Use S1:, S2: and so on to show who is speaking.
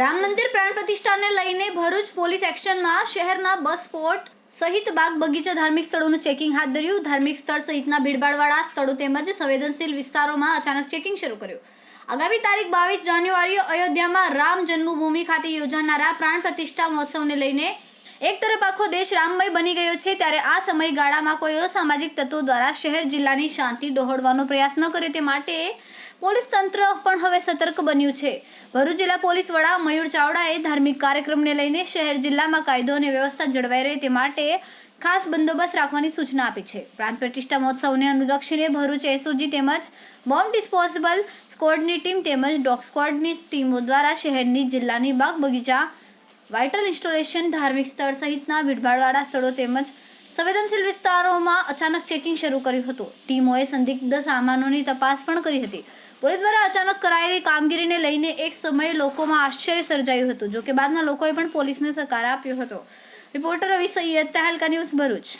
S1: રામ મંદિર પ્રાણ પ્રતિષ્ઠાને લઈને ભરૂચ પોલીસ એક્શનમાં શહેરના બસ સ્પોટ સહિત બાગ બગીચા ધાર્મિક સ્થળોનું ચેકિંગ હાથ ધર્યું. ધાર્મિક સ્થળ સહિતના ભીડભાડવાળા સ્થળો તેમજ સંવેદનશીલ વિસ્તારોમાં અચાનક ચેકિંગ શરૂ કર્યું. આગામી તારીખ બાવીસ જાન્યુઆરીએ અયોધ્યામાં રામ જન્મભૂમિ ખાતે યોજાનારા પ્રાણ પ્રતિષ્ઠા મહોત્સવને લઈને એક તરફ આખો દેશ રામમય બની ગયો છે, ત્યારે આ સમયગાળામાં કોઈ અસામાજિક તત્વો દ્વારા શહેર જિલ્લાની શાંતિ ડહોળવાનો પ્રયાસ ન કરે તે માટે પોલીસ તંત્ર પણ હવે સતર્ક બન્યું છે. ભરૂચ જિલ્લા પોલીસ વડા મયુર ચાવડાએ ધાર્મિક કાર્યક્રમને લઈને શહેર જિલ્લામાં કાયદો અને વ્યવસ્થા જળવાઈ રહે તે માટે ખાસ બંદોબસ્ત રાખવાની સૂચના આપી છે. પ્રાંત પ્રતિષ્ઠા મહોત્સવને અનુલક્ષીને ભરૂચ એસઓજી તેમજ બોમ્બ ડિસ્પોઝેબલ સ્કોડની ટીમ તેમજ ડોગ સ્કોડની ટીમો દ્વારા શહેરની જિલ્લાની બાગ બગીચા વાઇટલ ઇન્સ્ટોલેશન, ધાર્મિક સ્થળ સહિતના ભીડભાડવાળા સ્થળો તેમજ સંવેદનશીલ વિસ્તારોમાં અચાનક ચેકિંગ શરૂ કર્યું હતું. ટીમોએ સંદિગ્ધ સામાનોની તપાસ પણ કરી હતી. પોલીસ દ્વારા અચાનક કરાયેલી કામગીરીને લઈને એક સમયે લોકોમાં આશ્ચર્ય સર્જાયું હતું, જોકે બાદમાં લોકોએ પણ પોલીસને સહકાર આપ્યો હતો. Reporter Ravi Syed, Tehelka news Bharuch.